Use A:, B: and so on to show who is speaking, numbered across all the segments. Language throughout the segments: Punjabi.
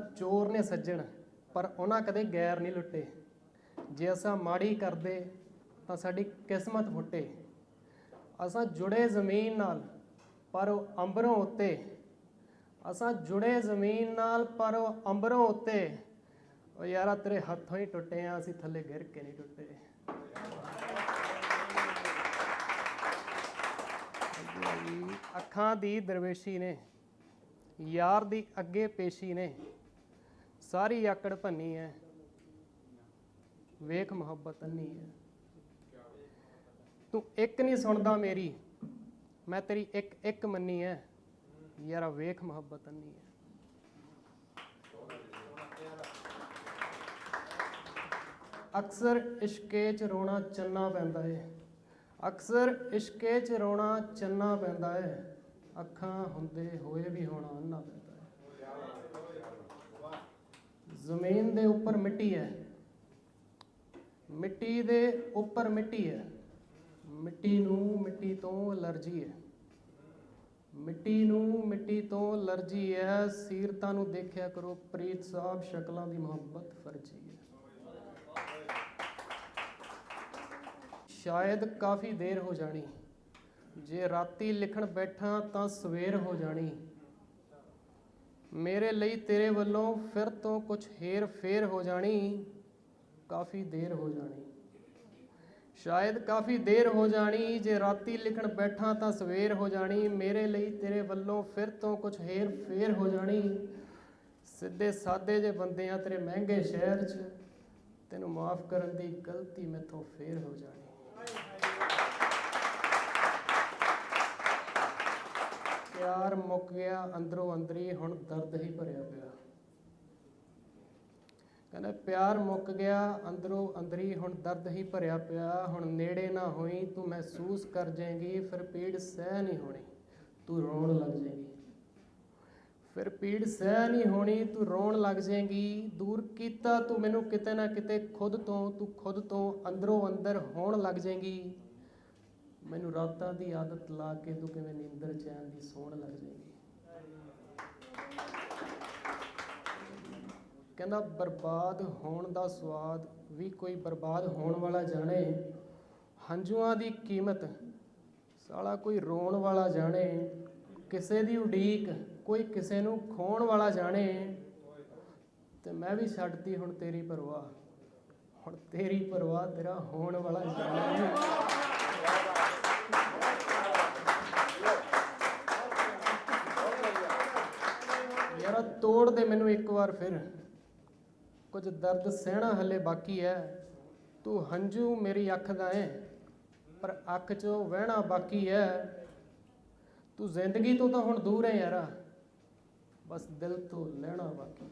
A: ਚੋਰ ਨੇ ਸੱਜਣ, ਪਰ ਉਹਨਾਂ ਕਦੇ ਗੈਰ ਨਹੀਂ ਲੁੱਟੇ। ਜੇ ਅਸਾਂ ਮਾੜੀ ਕਰਦੇ, ਤਾਂ ਸਾਡੀ ਕਿਸਮਤ ਫੁੱਟੇ। ਅਸਾਂ ਜੁੜੇ ਜ਼ਮੀਨ ਨਾਲ, ਪਰ ਉਹ ਅੰਬਰੋਂ ਉੱਤੇ। ਅਸਾਂ ਜੁੜੇ ਜ਼ਮੀਨ ਨਾਲ, ਪਰ ਉਹ ਅੰਬਰੋਂ ਉੱਤੇ। ਉਹ ਯਾਰਾ ਤੇਰੇ ਹੱਥੋਂ ਹੀ ਟੁੱਟੇ ਆ, ਅਸੀਂ ਥੱਲੇ ਗਿਰ ਕੇ ਨਹੀਂ ਟੁੱਟੇ। ਅੱਖਾਂ ਦੀ ਦਰਵੇਸ਼ੀ ਨੇ, ਯਾਰ ਦੀ ਅੱਗੇ ਪੇਸ਼ੀ ਨੇ। ਸਾਰੀ ਆਕੜ ਭੰਨੀ ਹੈ ਵੇਖ ਮੁਹੱਬਤ ਅੰਨੀ ਹੈ ਤੂੰ ਇੱਕ ਨਹੀਂ ਸੁਣਦਾ ਮੇਰੀ। ਮੈਂ ਤੇਰੀ ਇੱਕ ਇੱਕ ਮੰਨੀ ਹੈ ਯਾਰਾ ਵੇਖ ਮੁਹੱਬਤ ਅੰਨੀ ਹੈ ਅਕਸਰ ਇਸ਼ਕੇ ਚ ਰੋਣਾ ਚੰਨਾ ਪੈਂਦਾ ਏ। ਅਕਸਰ ਇਸ਼ਕੇ ਚ ਰੋਣਾ ਚੰਨਾ ਪੈਂਦਾ ਏ। ਅੱਖਾਂ ਹੁੰਦੇ ਹੋਏ ਵੀ ਹੋਣਾ ਅੰਨਾ ਪੈਂਦਾ ਏ ਜ਼ਮੀਨ ਦੇ ਉੱਪਰ ਮਿੱਟੀ ਹੈ। ਮਿੱਟੀ ਦੇ ਉੱਪਰ ਮਿੱਟੀ ਹੈ। ਮਿੱਟੀ ਨੂੰ ਮਿੱਟੀ ਤੋਂ ਅਲਰਜੀ ਹੈ। ਮਿੱਟੀ ਨੂੰ ਮਿੱਟੀ ਤੋਂ ਅਲਰਜੀ ਹੈ। ਸੀਰਤਾਂ ਨੂੰ ਦੇਖਿਆ ਕਰੋ, ਪ੍ਰੀਤ ਸਾਹਿਬ ਸ਼ਕਲਾਂ ਦੀ ਮੁਹੱਬਤ ਫਰਜੀ ਹੈ। ਸ਼ਾਇਦ ਕਾਫੀ ਦੇਰ ਹੋ ਜਾਣੀ। ਜੇ ਰਾਤੀ ਲਿਖਣ ਬੈਠਾ ਤਾਂ ਸਵੇਰ ਹੋ ਜਾਣੀ। ਮੇਰੇ ਲਈ ਤੇਰੇ ਵੱਲੋਂ ਫਿਰ ਤੋਂ ਕੁਝ ਹੇਰ ਫੇਰ ਹੋ ਜਾਣੀ, ਕਾਫੀ ਦੇਰ ਹੋ ਜਾਣੀ। ਸ਼ਾਇਦ ਕਾਫੀ ਦੇਰ ਹੋ ਜਾਣੀ, ਜੇ ਰਾਤੀ ਲਿਖਣ ਬੈਠਾਂ ਤਾਂ ਸਵੇਰ ਹੋ ਜਾਣੀ, ਮੇਰੇ ਲਈ ਤੇਰੇ ਵੱਲੋਂ ਫਿਰ ਤੋਂ ਕੁਝ ਹੇਰ ਫੇਰ ਹੋ ਜਾਣੀ। ਸਿੱਧੇ ਸਾਦੇ ਜੇ ਬੰਦੇ ਆ ਤੇਰੇ ਮਹਿੰਗੇ ਸ਼ਹਿਰ 'ਚ, ਤੈਨੂੰ ਮਾਫ ਕਰਨ ਦੀ ਗਲਤੀ ਮੈਥੋਂ ਫੇਰ ਹੋ ਜਾਣੀ। ਪਿਆਰ ਮੁੱਕ ਗਿਆ, ਅੰਦਰੋਂ ਅੰਦਰੀ ਹੁਣ ਦਰਦ ਹੀ ਭਰਿਆ ਪਿਆ। ਕਹਿੰਦਾ, ਪਿਆਰ ਮੁੱਕ ਗਿਆ, ਅੰਦਰੋਂ ਅੰਦਰੀ ਹੁਣ ਦਰਦ ਹੀ ਭਰਿਆ ਪਿਆ। ਹੁਣ ਨੇੜੇ ਨਾ ਹੋਈ, ਤੂੰ ਮਹਿਸੂਸ ਕਰ ਜਾਏਂਗੀ, ਫਿਰ ਪੀੜ ਸਹਿ ਨਹੀਂ ਹੋਣੀ, ਤੂੰ ਰੋਣ ਲੱਗ ਜਾਏਂਗੀ। ਫਿਰ ਪੀੜ ਸਹਿ ਨਹੀਂ ਹੋਣੀ, ਤੂੰ ਰੋਣ ਲੱਗ ਜਾਏਂਗੀ। ਦੂਰ ਕੀਤਾ ਤੂੰ ਮੈਨੂੰ ਕਿਤੇ ਨਾ ਕਿਤੇ ਖੁਦ ਤੋਂ, ਤੂੰ ਖੁਦ ਤੋਂ ਅੰਦਰੋਂ ਅੰਦਰ ਹੋਣ ਲੱਗ ਜਾਏਂਗੀ। ਮੈਨੂੰ ਰਾਤਾਂ ਦੀ ਆਦਤ ਲਾ ਕੇ ਤੂੰ ਕਿਵੇਂ ਨੀਂਦਰ ਚੈਨ ਦੀ ਸੋਹਣ ਲੱਗ ਜਾਏਗੀ। ਕਹਿੰਦਾ, ਬਰਬਾਦ ਹੋਣ ਦਾ ਸਵਾਦ ਵੀ ਕੋਈ ਬਰਬਾਦ ਹੋਣ ਵਾਲਾ ਜਾਣੇ। ਹੰਝੂਆਂ ਦੀ ਕੀਮਤ ਸਾਲਾ ਕੋਈ ਰੋਣ ਵਾਲਾ ਜਾਣੇ। ਕਿਸੇ ਦੀ ਉਡੀਕ ਕੋਈ ਕਿਸੇ ਨੂੰ ਖੋਣ ਵਾਲਾ ਜਾਣੇ। ਤੇ ਮੈਂ ਵੀ ਛੱਡਤੀ ਹੁਣ ਤੇਰੀ ਪਰਵਾਹ। ਹੁਣ ਤੇਰੀ ਪਰਵਾਹ ਤੇਰਾ ਹੋਣ ਵਾਲਾ ਜਾਣੇ। ਯਾਰਾ ਤੋੜ ਦੇ ਮੈਨੂੰ ਇੱਕ ਵਾਰ ਫਿਰ। ਕੁਝ ਦਰਦ ਸਹਿਣਾ ਹਲੇ ਬਾਕੀ ਹੈ ਤੂੰ ਹੰਝੂ ਮੇਰੀ ਅੱਖ ਦਾ ਹੈ ਪਰ ਅੱਖ 'ਚੋਂ ਵਹਿਣਾ ਬਾਕੀ ਹੈ ਤੂੰ ਜ਼ਿੰਦਗੀ ਤੋਂ ਤਾਂ ਹੁਣ ਦੂਰ ਹੈ ਯਾਰਾ। ਬਸ ਦਿਲ ਤੋਂ ਲੈਣਾ ਬਾਕੀ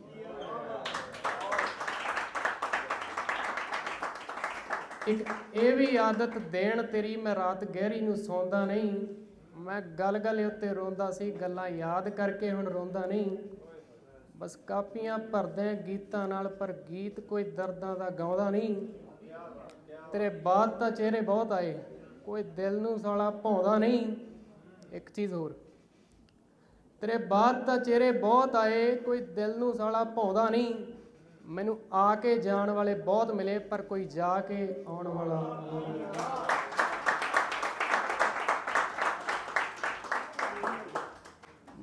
A: ਇੱਕ ਇਹ ਵੀ ਆਦਤ ਦੇਣ ਤੇਰੀ ਮੈਂ ਰਾਤ ਗਹਿਰੀ ਨੂੰ ਸੌਂਦਾ ਨਹੀਂ। ਮੈਂ ਗੱਲ ਗੱਲ ਉੱਤੇ ਰੋਂਦਾ ਸੀ, ਗੱਲਾਂ ਯਾਦ ਕਰਕੇ ਹੁਣ ਰੋਂਦਾ ਨਹੀਂ। ਬਸ ਕਾਪੀਆਂ ਭਰਦੇ ਗੀਤਾਂ ਨਾਲ, ਪਰ ਗੀਤ ਕੋਈ ਦਰਦਾਂ ਦਾ ਗਾਉਂਦਾ ਨਹੀਂ। ਤੇਰੇ ਬਾਅਦ ਤਾਂ ਚਿਹਰੇ ਬਹੁਤ ਆਏ, ਕੋਈ ਦਿਲ ਨੂੰ ਸਾਲਾ ਭਾਉਂਦਾ ਨਹੀਂ। ਇੱਕ ਚੀਜ਼ ਹੋਰ, ਤੇਰੇ ਬਾਅਦ ਤਾਂ ਚਿਹਰੇ ਬਹੁਤ ਆਏ, ਕੋਈ ਦਿਲ ਨੂੰ ਸਾਲਾ ਭਾਉਂਦਾ ਨਹੀਂ। ਮੈਨੂੰ ਆ ਕੇ ਜਾਣ ਵਾਲੇ ਬਹੁਤ ਮਿਲੇ, ਪਰ ਕੋਈ ਜਾ ਕੇ ਆਉਣ ਵਾਲਾ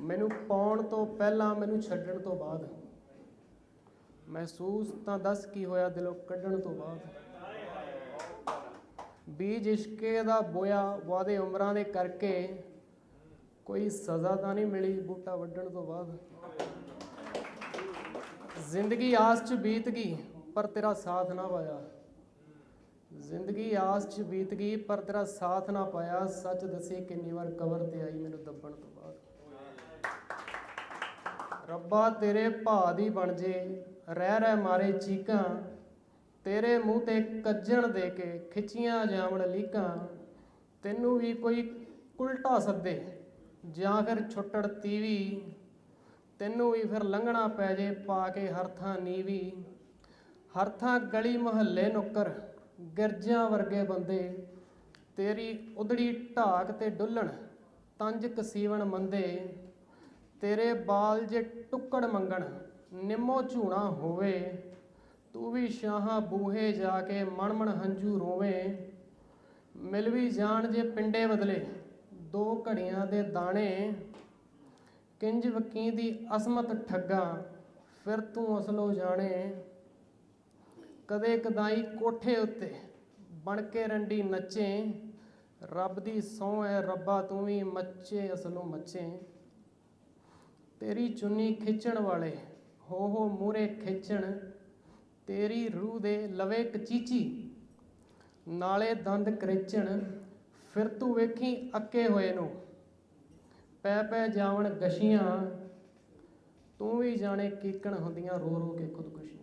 A: ਮੈਨੂੰ ਪਾਉਣ ਤੋਂ ਪਹਿਲਾਂ, ਮੈਨੂੰ ਛੱਡਣ ਤੋਂ ਬਾਅਦ। ਮਹਿਸੂਸ ਤਾਂ ਦੱਸ ਕੀ ਹੋਇਆ, ਦਿਲੋਂ ਕੱਢਣ ਤੋਂ ਬਾਅਦ। ਬੀਜ ਇਸ਼ਕੇ ਦਾ ਬੋਇਆ ਵਾਦੇ ਉਮਰਾਂ ਦੇ ਕਰਕੇ ਕੋਈ ਸਜ਼ਾ ਤਾਂ ਨਹੀਂ ਮਿਲੀ ਬੂਟਾ ਵੱਢਣ ਤੋਂ ਬਾਅਦ। ਜ਼ਿੰਦਗੀ ਆਸ 'ਚ ਬੀਤ ਗਈ, ਪਰ ਤੇਰਾ ਸਾਥ ਨਾ ਪਾਇਆ। ਜ਼ਿੰਦਗੀ ਆਸ 'ਚ ਬੀਤ ਗਈ, ਪਰ ਤੇਰਾ ਸਾਥ ਨਾ ਪਾਇਆ। ਸੱਚ ਦੱਸੇ ਕਿੰਨੀ ਵਾਰ ਕਬਰ ਤੇ ਆਈ ਮੈਨੂੰ ਦੱਬਣ ਤੋਂ ਬਾਅਦ। ਰੱਬਾ, ਤੇਰੇ ਭਾ ਦੀ ਬਣ ਜੇ। ਰਹਿ ਰਹਿ ਮਾਰੇ ਚੀਕਾਂ। ਤੇਰੇ ਮੂੰਹ ਤੇ ਕੱਜਣ ਦੇ ਕੇ ਖਿੱਚੀਆਂ ਜਾਵਣ ਲੀਕਾਂ। ਤੈਨੂੰ ਵੀ ਕੋਈ ਉਲਟਾ ਸੱਦੇ, ਜਾਂ ਫਿਰ ਛੁੱਟੜ ਤੀਵੀ। ਤੈਨੂੰ ਵੀ ਫਿਰ ਲੰਘਣਾ ਪੈ ਜੇ ਪਾ ਕੇ ਹਰਥਾਂ ਨੀਵੀ। ਹਰਥਾਂ ਗਲੀ ਮੁਹੱਲੇ ਨੁੱਕਰ, ਗਿਰਜਾਂ ਵਰਗੇ ਬੰਦੇ। ਤੇਰੀ ਉਦੜੀ ਢਾਕ ਤੇ ਡੁੱਲਣ, ਤੰਜ ਕਸੀਵਣ ਮੰਦੇ। ਤੇਰੇ ਬਾਲ ਜੇ ਟੁੱਕੜ ਮੰਗਣ, ਨਿੰਮੋ ਝੂਣਾ ਹੋਵੇ। ਤੂੰ ਵੀ ਸ਼ਾਹਾਂ ਬੂਹੇ ਜਾ ਕੇ ਮਣਮਣ ਹੰਝੂ ਰੋਵੇ। ਮਿਲ ਵੀ ਜਾਣ ਜੇ ਪਿੰਡੇ ਬਦਲੇ, ਦੋ ਘੜੀਆਂ ਦੇ ਦਾਣੇ। ਕਿੰਜ ਵਕੀ ਦੀ ਅਸਮਤ ਠੱਗਾ, ਫਿਰ ਤੂੰ ਅਸਲੋ ਜਾਣੇ। ਕਦੇ ਕਦਾਈ ਕੋਠੇ ਉੱਤੇ ਬਣ ਕੇ ਰੰਡੀ ਨੱਚੇ, ਰੱਬ ਦੀ ਸਹੁੰ ਐ ਰੱਬਾ ਤੂੰ ਵੀ ਮੱਚੇ, ਅਸਲੋਂ ਮੱਚੇ। ਤੇਰੀ ਚੁੰਨੀ ਖਿੱਚਣ ਵਾਲੇ, ਹੋ ਹੋ ਮੂਰੇ ਖਿੱਚਣ, ਤੇਰੀ ਰੂਹ ਦੇ ਲਵੇ ਕਚੀਚੀ ਨਾਲੇ ਦੰਦ ਕਰਿਚਣ, ਫਿਰ ਤੂੰ ਵੇਖੀ ਅੱਕੇ ਹੋਏ ਨੂੰ। ਪੈ ਪੈ ਜਾਵਣ ਗਸ਼ੀਆਂ, ਤੂੰ ਵੀ ਜਾਣੇ ਕੀਕਣ ਹੁੰਦੀਆਂ ਰੋ ਰੋ ਕੇ ਖੁਦਕੁਸ਼ੀ